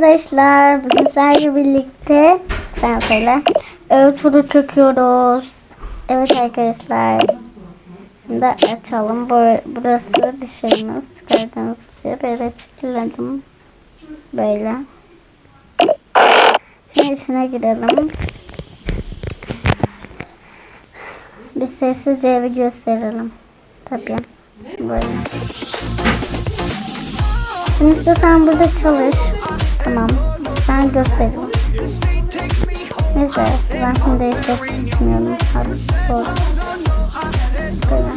arkadaşlar. Bugün sizlerle birlikte sen söyle. Ev turu çekiyoruz. Evet arkadaşlar. Şimdi açalım. Bu- Burası dışarımız. Gördüğünüz gibi böyle çekiledim. Böyle. Şimdi içine girelim. Bir sessizce evi gösterelim. Tabii. Böyle. Şimdi istiyorsan burada çalış. Tamam. Ben gösteririm. Neyse ben şimdi değişik gitmiyorum. Sadece. Böyle.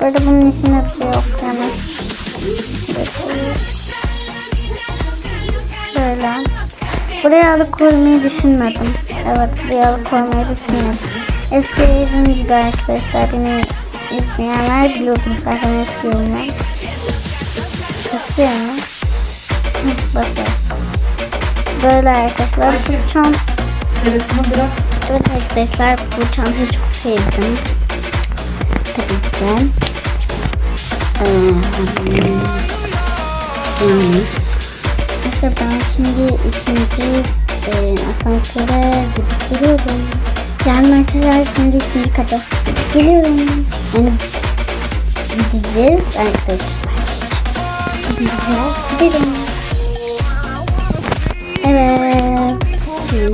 Böyle bunun içinde bir şey yok yani. Böyle. Buraya alıp koymayı düşünmedim. Evet buraya alıp koymayı düşünmedim. Eski evim gibi arkadaşlar. Beni izleyenler biliyordur zaten eski evimden. Eski evim. Böyle arkadaşlar. Bu çant. Evet arkadaşlar bu çantayı çok sevdim. Tabii ki de. Ee, yani. İşte ben şimdi ikinci e, asansöre gidip geliyorum. Yani arkadaşlar şimdi ikinci kata geliyorum. Yani gideceğiz arkadaşlar. Gideceğiz. Gidelim.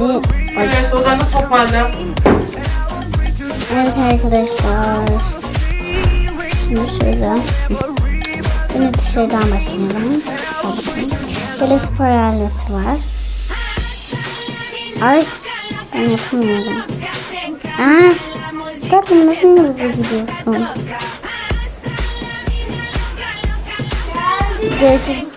Şimdi Evet odanı toparla. Evet arkadaşlar. Şimdi şöyle. Şimdi dışarıdan başlayalım. Böyle spor aleti var. Ay. Ben yapamıyorum. Aa. Tatlım nasıl hızlı gidiyorsun? Görüşürüz.